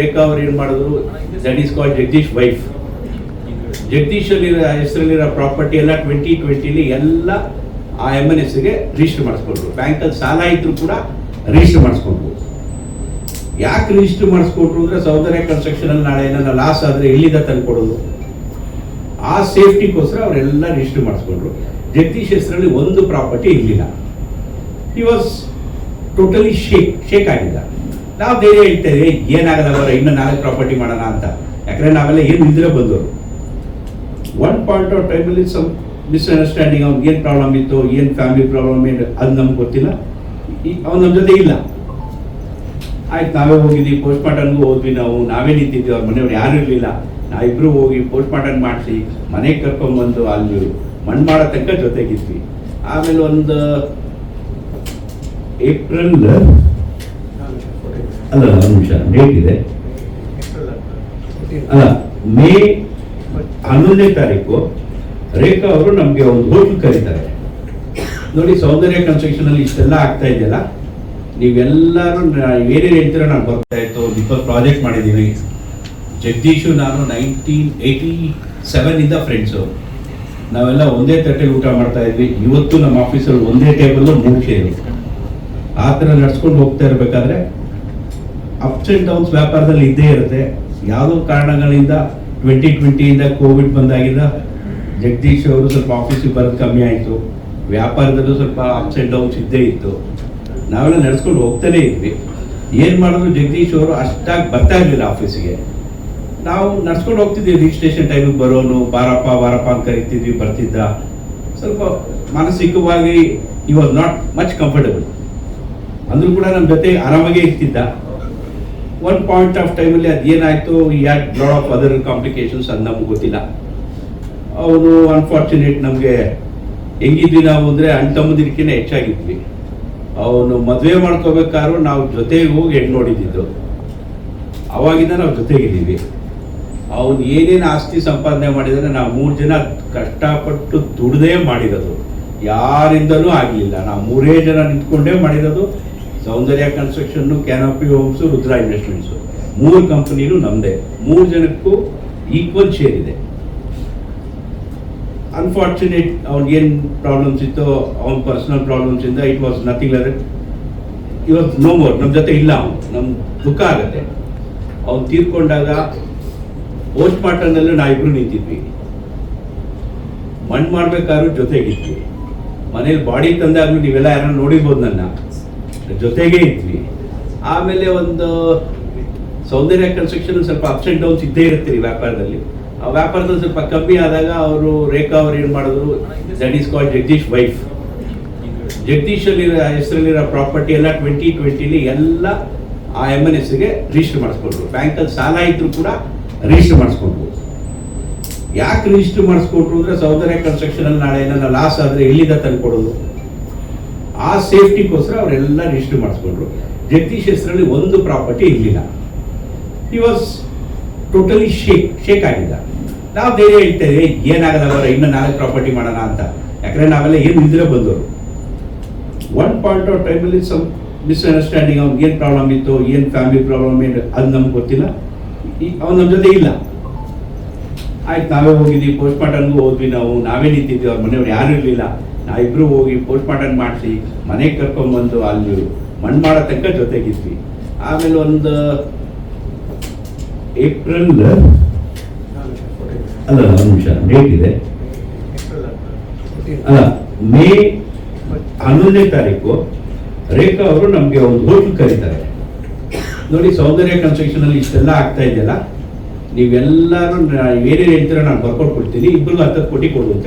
ರೇಖಾ ಅವ್ರು ಏನು ಮಾಡಿದ್ರು? That is called Jagadish wife Jagadish ಅಲ್ಲಿ ಹೆಸರಲ್ಲಿರೋ ಪ್ರಾಪರ್ಟಿ ಎಲ್ಲ ಟ್ವೆಂಟಿ ಟ್ವೆಂಟಿಲಿ ಎಲ್ಲ ಆ ಎಂ ಎನ್ ಎಸ್ಗೆ ರಿಜಿಸ್ಟರ್ ಮಾಡಿಸ್ಕೊಂಡ್ರು. ಬ್ಯಾಂಕಲ್ಲಿ ಸಾಲ ಇದ್ರು ಕೂಡ ರಿಜಿಸ್ಟರ್ ಮಾಡಿಸ್ಕೊಂಡ್ರು. ಯಾಕೆ ರಿಜಿಸ್ಟರ್ ಮಾಡಿಸ್ಕೊಟ್ರು ಅಂದ್ರೆ ಸೌಂದರ್ಯ ಕನ್ಸ್ಟ್ರಕ್ಷನ್ ಅಲ್ಲಿ ನಾಳೆ ಏನಾರ ಲಾಸ್ ಆದ್ರೆ ಎಲ್ಲಿಂದ ತಂದ್ಕೊಡೋದು ಆ ಸೇಫ್ಟಿಗೋಸ್ಕರ ಅವರೆಲ್ಲ ರಿಜಿಸ್ಟರ್ ಮಾಡಿಸ್ಕೊಂಡ್ರು. ಜಗದೀಶ್ ಹೆಸರಲ್ಲಿ ಒಂದು ಪ್ರಾಪರ್ಟಿ ಇರಲಿಲ್ಲ. ಈ ವಾಸ್ ಟೋಟಲಿ ಶೇಕ್ ಶೇಕ್ ಆಗಿದ್ದ. ನಾವು ಧೈರ್ಯ ಇಡ್ತೇವೆ ಏನಾಗಲ್ಲ ಬರೋ ಇನ್ನು ನಾಲ್ಕು ಪ್ರಾಪರ್ಟಿ ಮಾಡೋಣ ಅಂತ. ಯಾಕಂದ್ರೆ ನಾವೆಲ್ಲ ಏನು ಇದ್ರೆ ಬಂದವರು. ಒನ್ ಪಾಯಿಂಟ್ ಆಫ್ ಟೈಮಲ್ಲಿ ಸಮ್ ಮಿಸ್ಅಂಡರ್ಸ್ಟ್ಯಾಂಡಿಂಗ್ ಅವ್ನಿಗೆ ಏನು ಪ್ರಾಬ್ಲಮ್ ಇತ್ತು, ಏನು ಫ್ಯಾಮಿಲಿ ಪ್ರಾಬ್ಲಮ್ ಏನು, ಅದು ನಮ್ಗೆ ಗೊತ್ತಿಲ್ಲ. ಅವ್ನು ನಮ್ಮ ಜೊತೆ ಇಲ್ಲ. ಆಯ್ತು, ನಾವೇ ಹೋಗಿದ್ವಿ ಪೋಸ್ಟ್ ಮಾರ್ಟಮ್ಗೂ ಹೋದ್ವಿ ನಾವು, ನಾವೇ ನಿಂತಿದ್ವಿ, ಅವ್ರ ಮನೆಯವ್ರು ಯಾರು ಇರಲಿಲ್ಲ. ಇಬ್ರು ಹೋಗಿ ಪೋಸ್ಟ್ ಮಾರ್ಟಮ್ ಮಾಡಿಸಿ, ಮನೆಗೆ ಕರ್ಕೊಂಡ್ಬಂದು ಅಲ್ಲಿ ಮಣ್ಣು ಮಾಡೋ ತನಕ ಜೊತೆಗಿದ್ವಿ. ಆಮೇಲೆ ಒಂದು ಏಪ್ರಿಲ್ ಅಲ್ಲ, ಒಂದು ನಿಮಿಷ. ಡೇಟ್ ಇದೆ. ಅಲ್ಲ, ಮೇ ಹನ್ನೊಂದನೇ ತಾರೀಕು ರೇಖಾ ಅವರು ನಮಗೆ ಒಂದು ಹೋಟ್ಲ್ ಕರೀತಾರೆ. ನೋಡಿ, ಸೌಂದರ್ಯ ಕನ್ಸ್ಟ್ರಕ್ಷನ್ ಅಲ್ಲಿ ಇಷ್ಟೆಲ್ಲ ಆಗ್ತಾ ಇದೆಯಲ್ಲ, ನೀವೆಲ್ಲರೂ ಏನೇನು ಹೇಳ್ತೀರೋ ನಾನು ಬರ್ತಾ ಇತ್ತು. ಇಪ್ಪತ್ತು ಪ್ರಾಜೆಕ್ಟ್ ಮಾಡಿದ್ದೀವಿ ಜಗದೀಶು, ನಾನು ನೈನ್ಟೀನ್ ಏಯ್ಟಿ ಸೆವೆನ್ ಇಂದ ಫ್ರೆಂಡ್ಸು ನಾವೆಲ್ಲ ಒಂದೇ ತಟ್ಟೆಗೆ ಊಟ ಮಾಡ್ತಾ ಇದ್ವಿ. ಇವತ್ತು ನಮ್ಮ ಆಫೀಸಲ್ಲಿ ಒಂದೇ ಟೇಬಲ್ ಮೂರು ಚೇರು ಆ ಥರ ನಡ್ಸ್ಕೊಂಡು ಹೋಗ್ತಾ ಇರಬೇಕಾದ್ರೆ ಅಪ್ಸ್ ಆ್ಯಂಡ್ ಡೌನ್ಸ್ ವ್ಯಾಪಾರದಲ್ಲಿ ಇದ್ದೇ ಇರುತ್ತೆ. ಯಾವುದೋ ಕಾರಣಗಳಿಂದ ಟ್ವೆಂಟಿ ಟ್ವೆಂಟಿಯಿಂದ ಕೋವಿಡ್ ಬಂದಾಗಿಂದ ಜಗದೀಶ್ ಅವರು ಸ್ವಲ್ಪ ಆಫೀಸಿಗೆ ಬರೋದು ಕಮ್ಮಿ ಆಯಿತು. ವ್ಯಾಪಾರದಲ್ಲೂ ಸ್ವಲ್ಪ ಅಪ್ಸ್ ಆ್ಯಂಡ್ ಡೌನ್ಸ್ ಇದ್ದೇ ಇತ್ತು. ನಾವೆಲ್ಲ ನಡೆಸ್ಕೊಂಡು ಹೋಗ್ತಾನೆ ಇದ್ವಿ. ಏನು ಮಾಡಿದ್ರು ಜಗದೀಶ್ ಅವರು ಅಷ್ಟಾಗಿ ಬರ್ತಾ ಇರಲಿಲ್ಲ ಆಫೀಸಿಗೆ ನಾವು ನಡ್ಸ್ಕೊಂಡು ಹೋಗ್ತಿದ್ವಿ ರಿಜಿಸ್ಟ್ರೇಷನ್ ಟೈಮಿಗೆ ಬರೋನು, ಬಾರಪ್ಪ ಬಾರಪ್ಪ ಅಂತ ಕರಿತಿದ್ವಿ, ಬರ್ತಿದ್ದ. ಸ್ವಲ್ಪ ಮಾನಸಿಕವಾಗಿ ಈ ವಾಸ್ ನಾಟ್ ಮಚ್ ಕಂಫರ್ಟಬಲ್ ಅಂದರೂ ಕೂಡ ನಮ್ಮ ಜೊತೆ ಆರಾಮಾಗೇ ಇರ್ತಿದ್ದ. ಒನ್ ಪಾಯಿಂಟ್ ಆಫ್ ಟೈಮಲ್ಲಿ ಅದೇನಾಯಿತು ಯಾಕೆ ಲಾಡ್ ಆಫ್ ಅದರ್ ಕಾಂಪ್ಲಿಕೇಶನ್ಸ್ ಅದು ನಮ್ಗೆ ಗೊತ್ತಿಲ್ಲ. ಅವನು ಅನ್ಫಾರ್ಚುನೇಟ್ ನಮಗೆ ಹೆಂಗಿದ್ವಿ ನಾವು ಅಂದರೆ ಅಣ್ಣ ತಮ್ಮದಿರ್ಕಿಂತ ಹೆಚ್ಚಾಗಿದ್ವಿ. ಅವನು ಮದುವೆ ಮಾಡ್ಕೋಬೇಕಾದ್ರೂ ನಾವು ಜೊತೆಗೆ ಹೋಗಿ ಹೆಣ್ಣು ನೋಡಿದ್ದು ಅವಾಗಿಂದ ನಾವು ಜೊತೆಗಿದ್ದೀವಿ. ಅವನು ಏನೇನು ಆಸ್ತಿ ಸಂಪಾದನೆ ಮಾಡಿದರೆ ನಾವು ಮೂರು ಜನ ಕಷ್ಟಪಟ್ಟು ದುಡ್ದೇ ಮಾಡಿರೋದು. ಯಾರಿಂದಲೂ ಆಗಲಿಲ್ಲ. ನಾವು ಮೂರೇ ಜನ ನಿಂತ್ಕೊಂಡೇ ಮಾಡಿರೋದು. Soundarya construction canopy homes Rudra investments ಮೂರು ಕಂಪನಿನೂ ನಮ್ಮದೇ ಮೂರು ಜನಕ್ಕೂ ಈಕ್ವಲ್ ಶೇರ್ ಇದೆ. ಅನ್ಫಾರ್ಚುನೇಟ್ ಅವ್ನಿಗೇನು ಪ್ರಾಬ್ಲಮ್ಸ್ ಇತ್ತು, ಅವ್ನ ಪರ್ಸನಲ್ ಪ್ರಾಬ್ಲಮ್ಸ್ ಇಂದ ಇಟ್ ವಾಸ್ ನಥಿಂಗ್ ಅದರ್ ಇವತ್ತು ನೋ ಮೋರ್ ನಮ್ಮ ಜೊತೆ ಇಲ್ಲ ಅವನು. ನಮ್ಮ ದುಃಖ ಆಗುತ್ತೆ. ಅವ್ನು ತೀರ್ಕೊಂಡಾಗ ಪೋಸ್ಟ್ ಮಾರ್ಟಮ್ನಲ್ಲೂ ನಾವಿಬ್ರು ನಿಂತಿದ್ವಿ. ಮಣ್ಣು ಮಾಡ್ಬೇಕಾದ್ರೂ ಜೊತೆಗಿದ್ವಿ. ಮನೇಲಿ ಬಾಡಿ ತಂದಾಗ್ಲೂ ನೀವೆಲ್ಲ ಯಾರನ್ನ ನೋಡಿರ್ಬೋದು ನನ್ನ. ಜೊತೆಗೇ ಇದ್ವಿ. ಆಮೇಲೆ ಒಂದು ಸೌಂದರ್ಯ ಕನ್ಸ್ಟ್ರಕ್ಷನ್ ಸ್ವಲ್ಪ ಅಪ್ಸ್ ಆ್ಯಂಡ್ ಡೌನ್ಸ್ ಇದ್ದೇ ಇರ್ತೀರಿ ವ್ಯಾಪಾರದಲ್ಲಿ. ಆ ವ್ಯಾಪಾರದಲ್ಲಿ ಸ್ವಲ್ಪ ಕಮ್ಮಿ ಆದಾಗ ಅವರು ರೇಖಾ ಅವ್ರು ಏನು ಮಾಡಿದ್ರು? That is called Jagadish wife Jagadish ಅಲ್ಲಿರೋ ಹೆಸರಲ್ಲಿರೋ ಪ್ರಾಪರ್ಟಿ ಎಲ್ಲ ಟ್ವೆಂಟಿ ಟ್ವೆಂಟಿಲಿ ಎಲ್ಲ ಆ ಎಂ ಎನ್ ಎಸ್ಗೆ ರಿಜಿಸ್ಟರ್ ಮಾಡಿಸ್ಕೊಂಡ್ರು. ಬ್ಯಾಂಕಲ್ಲಿ ಸಾಲ ಇದ್ರು ಕೂಡ ರಿಜಿಸ್ಟರ್ ಮಾಡಿಸ್ಕೊಂಡ್ರು. ಯಾಕೆ ರಿಜಿಸ್ಟರ್ ಮಾಡಿಸ್ಕೊಟ್ರು ಅಂದ್ರೆ ಸೌಂದರ್ಯ ಕನ್ಸ್ಟ್ರಕ್ಷನಲ್ಲಿ ನಾಳೆ ಏನಾರ ಲಾಸ್ ಆದ್ರೆ ತಂದು ತಂದ್ಕೊಡೋದು? ಆ ಸೇಫ್ಟಿಗೋಸ್ಕರ ಅವರೆಲ್ಲ ರಿಜಿಸ್ಟರ್ ಮಾಡಿಸ್ಕೊಂಡ್ರು. ಜಗದೀಶ್ ಹೆಸರಲ್ಲಿ ಒಂದು ಪ್ರಾಪರ್ಟಿ ಇರಲಿಲ್ಲ. ಈ ವಾಸ್ ಟೋಟಲಿ ಶೇಕ್ ಶೇಕ್ ಆಗಿದ್ದ. ನಾವು ಬೇರೆ ಇದ್ದೀವಿ ಏನಾಗಲ್ಲ ಅವರ, ಇನ್ನೂ ನಾಲ್ಕು ಪ್ರಾಪರ್ಟಿ ಮಾಡೋಣ ಅಂತ. ಯಾಕಂದರೆ ನಾವೆಲ್ಲ ಏನು ಇದ್ರೆ ಬಂದವರು. ಒನ್ ಪಾಯಿಂಟ್ ಆಫ್ ಟೈಮಲ್ಲಿ ಸ್ವಲ್ಪ ಮಿಸ್ಅಂಡರ್ಸ್ಟ್ಯಾಂಡಿಂಗ್ ಅವ್ನಿಗೆ ಏನು ಪ್ರಾಬ್ಲಮ್ ಇತ್ತು, ಏನು ಫ್ಯಾಮಿಲಿ ಪ್ರಾಬ್ಲಮ್ ಏನು, ಅದು ನಮ್ಗೆ ಗೊತ್ತಿಲ್ಲ. ಅವ್ನು ನಮ್ಮ ಜೊತೆ ಇಲ್ಲ. ಆಯ್ತು, ನಾವೇ ಹೋಗಿದ್ವಿ ಪೋಸ್ಟ್ ಮಾರ್ಟಮ್ಗೂ ಹೋದ್ವಿ ನಾವು, ನಾವೇ ನಿಂತಿದ್ವಿ, ಅವ್ರ ಮನೆಯವ್ರು ಯಾರು ಇರಲಿಲ್ಲ. ನಾವಿಬ್ರು ಹೋಗಿ ಪೋಸ್ಟ್ ಮಾರ್ಟಮ್ ಮಾಡಿಸಿ ಮನೆಗೆ ಕರ್ಕೊಂಡ್ಬಂದು ಅಲ್ಲಿ ಮಣ್ಣು ಮಾಡೋ ತನಕ ಜೊತೆಗಿದ್ವಿ. ಆಮೇಲೆ ಒಂದು ಏಪ್ರಿಲ್ ಅಲ್ಲ ಒಂದು ನಿಮಿಷ ಡೇಟ್ ಇದೆ. ಅಲ್ಲ ಮೇ ಹನ್ನೊಂದನೇ ತಾರೀಕು ರೇಖಾ ಅವರು ನಮಗೆ ಒಂದು ಹೋಟ್ಲ್ ಕರೀತಾರೆ. ನೋಡಿ ಸೌಂದರ್ಯ ಕನ್ಸ್ಟ್ರಕ್ಷನ್ ಅಲ್ಲಿ ಇಷ್ಟೆಲ್ಲ ಆಗ್ತಾ ಇದೆಯಲ್ಲ ನೀವೆಲ್ಲರೂ ಏನೇನು ಹೇಳ್ತೀರೋ ನಾನು ಬರ್ಕೊಟ್ಬಿಡ್ತೀನಿ. ಕೊಡ್ತೀನಿ ಇಬ್ಬರಿಗೂ ಹತ್ತತ್ತು ಕೋಟಿ ಕೊಡುವಂತೆ